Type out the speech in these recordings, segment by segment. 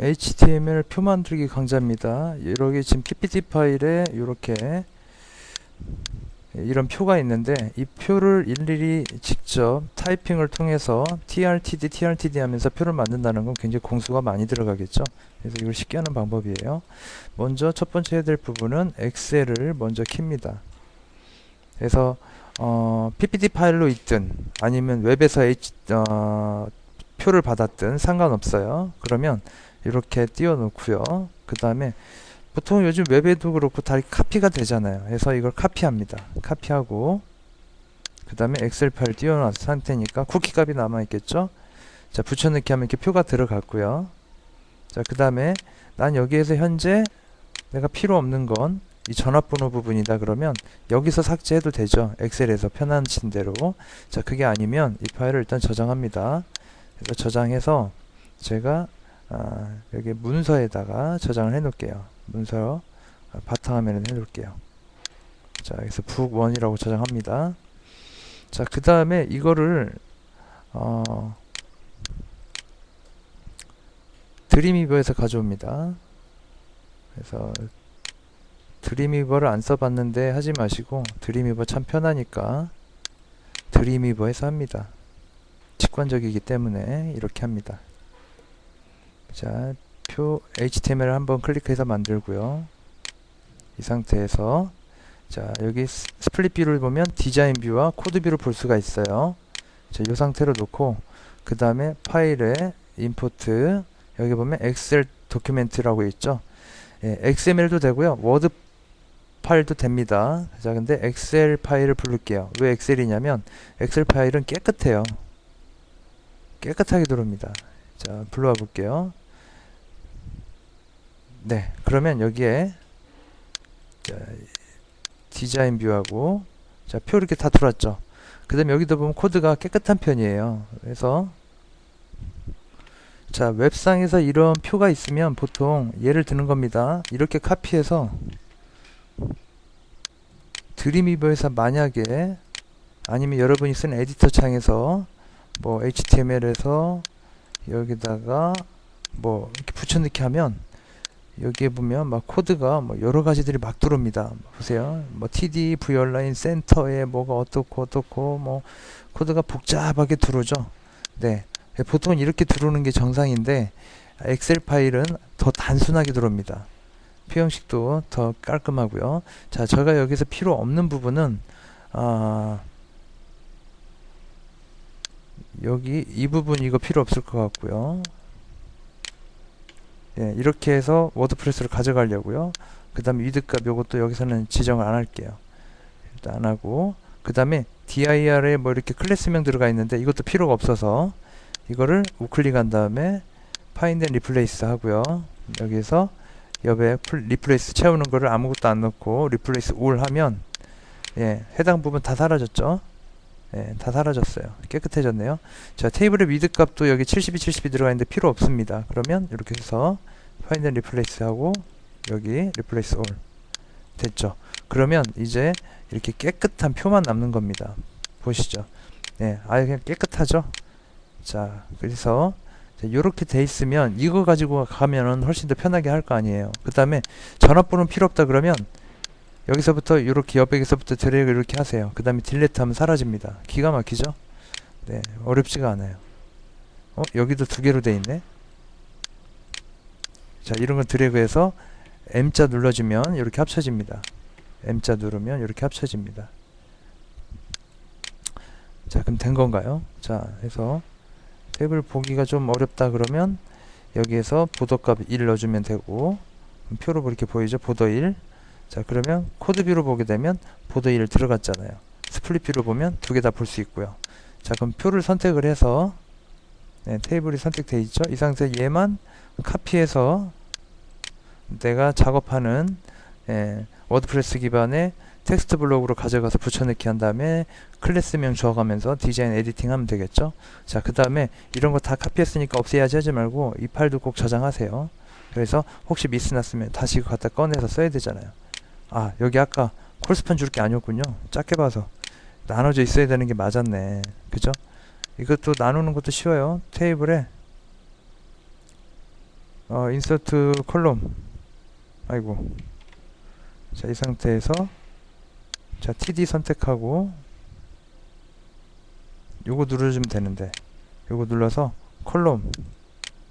HTML 표 만들기 강좌입니다. 이렇게 지금 PPT 파일에 이렇게 이런 표가 있는데 이 표를 일일이 직접 타이핑을 통해서 TRTD, TRTD 하면서 표를 만든다는 건 굉장히 공수가 많이 들어가겠죠. 그래서 이걸 쉽게 하는 방법이에요. 먼저 첫 번째 해야 될 부분은 엑셀을 먼저 킵니다. 그래서 어, PPT 파일로 있든 아니면 웹에서 H, 어, 표를 받았든 상관없어요. 그러면 이렇게 띄워놓고요. 그 다음에 보통 요즘 웹에도 그렇고 다 카피가 되잖아요. 그래서 이걸 카피합니다. 카피하고 그 다음에 엑셀 파일 띄워놓은 상태니까 쿠키 값이 남아있겠죠. 자 붙여넣기 하면 이렇게 표가 들어갔고요. 자그 다음에 난 여기에서 현재 내가 필요 없는 건 이 전화번호 부분이다 그러면 여기서 삭제해도 되죠. 엑셀에서 편하신 대로. 자 그게 아니면 이 파일을 일단 저장합니다. 그래서 저장해서 제가 아, 여기 문서에다가 저장을 해 놓을게요. 문서 아, 바탕화면에 해 놓을게요. 자, 여기서 북원이라고 저장합니다. 자, 그 다음에 이거를 어, 드림이버에서 가져옵니다. 그래서 드림이버를 안 써봤는데 하지 마시고 드림이버 참 편하니까 드림이버에서 합니다. 직관적이기 때문에 이렇게 합니다. 자, 표 HTML 을 한번 클릭해서 만들고요. 이 상태에서 자, 여기 스- 스플릿 뷰를 보면 디자인 뷰와 코드 뷰를 볼 수가 있어요. 자, 이 상태로 놓고 그 다음에 파일에 임포트 여기 보면 엑셀 도큐멘트라고 있죠. 예, XML도 되고요. 워드 파일도 됩니다. 자, 근데 엑셀 파일을 부를게요. 왜 엑셀이냐면 엑셀 파일은 깨끗해요. 깨끗하게 들어옵니다. 자, 불러와 볼게요. 네, 그러면 여기에 자, 디자인 뷰하고 자, 표 이렇게 다 들어왔죠. 그 다음에 여기도 보면 코드가 깨끗한 편이에요. 그래서 자, 웹상에서 이런 표가 있으면 보통 예를 드는 겁니다. 이렇게 카피해서 드림이버에서 만약에 아니면 여러분이 쓰는 에디터 창에서 뭐 HTML에서 여기다가 뭐 이렇게 붙여넣기 하면 여기에 보면 막 코드가 뭐 여러 가지들이 막 들어옵니다. 보세요. 뭐 TD, VLine, 센터에 뭐가 어떻고 어떻고 뭐 코드가 복잡하게 들어오죠. 네. 보통 이렇게 들어오는 게 정상인데 엑셀 파일은 더 단순하게 들어옵니다. 표 형식도 더 깔끔하고요. 자, 제가 여기서 필요 없는 부분은 아 여기 이 부분 이거 필요 없을 것 같고요. 예, 이렇게 해서 워드프레스를 가져가려고요. 그 다음에 위드값 요것도 여기서는 지정을 안 할게요. 일단 안 하고 그 다음에 dir에 뭐 이렇게 클래스명 들어가 있는데 이것도 필요가 없어서 이거를 우클릭한 다음에 find and replace 하고요. 여기서 옆에 풀- replace 채우는 거를 아무것도 안 넣고 replace all 하면 예, 해당 부분 다 사라졌죠. 예, 다 사라졌어요. 깨끗해졌네요. 자, 테이블의 위드 값도 여기 72, 72 들어가 있는데 필요 없습니다. 그러면 이렇게 해서 find and replace 하고 여기 replace all 됐죠. 그러면 이제 이렇게 깨끗한 표만 남는 겁니다. 보시죠. 네, 아예 그냥 깨끗하죠. 자, 그래서 이렇게 돼 있으면 이거 가지고 가면은 훨씬 더 편하게 할 거 아니에요. 그 다음에 전화번호는 필요 없다 그러면 여기서부터 이렇게 옆에서부터 드래그 이렇게 하세요. 그 다음에 딜레트 하면 사라집니다. 기가 막히죠? 네, 어렵지가 않아요. 어, 여기도 두 개로 돼 있네. 자, 이런 걸 드래그해서 M자 눌러주면 이렇게 합쳐집니다. M자 누르면 이렇게 합쳐집니다. 자, 그럼 된 건가요? 자, 해서 탭을 보기가 좀 어렵다 그러면 여기에서 보더값 1 넣어주면 되고 표로 이렇게 보이죠? 보더 1. 자, 그러면 코드 뷰로 보게 되면 보더 1 들어갔잖아요. 스플릿 뷰로 보면 두 개 다 볼 수 있고요. 자, 그럼 표를 선택을 해서 네, 테이블이 선택되어 있죠? 이 상태 얘만 카피해서 내가 작업하는 예, 워드프레스 기반의 텍스트 블록으로 가져가서 붙여넣기 한 다음에 클래스명 주어가면서 디자인 에디팅 하면 되겠죠. 자, 그 다음에 이런 거 다 카피했으니까 없애야지 하지 말고 이 파일도 꼭 저장하세요. 그래서 혹시 미스 났으면 다시 갖다 꺼내서 써야 되잖아요. 아, 여기 아까 콜스판 줄 게 아니었군요. 작게 봐서. 나눠져 있어야 되는 게 맞았네. 그죠? 이것도 나누는 것도 쉬워요. 테이블에 어, 인서트 컬럼 아이고 자 이 상태에서 자 TD 선택하고 요거 누르시면 되는데 요거 눌러서 컬럼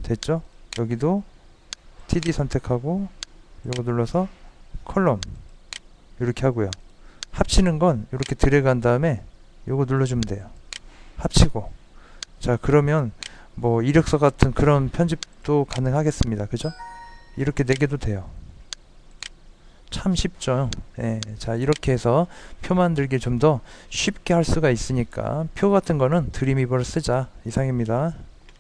됐죠? 여기도 TD 선택하고 요거 눌러서 컬럼 이렇게 하고요. 합치는 건 이렇게 드래그 한 다음에 요거 눌러주면 돼요. 합치고. 자 그러면 뭐 이력서 같은 그런 편집도 가능하겠습니다. 그죠? 이렇게 내게도 돼요. 참 쉽죠? 예, 자 이렇게 해서 표 만들기 좀 더 쉽게 할 수가 있으니까 표 같은 거는 드림이버를 쓰자. 이상입니다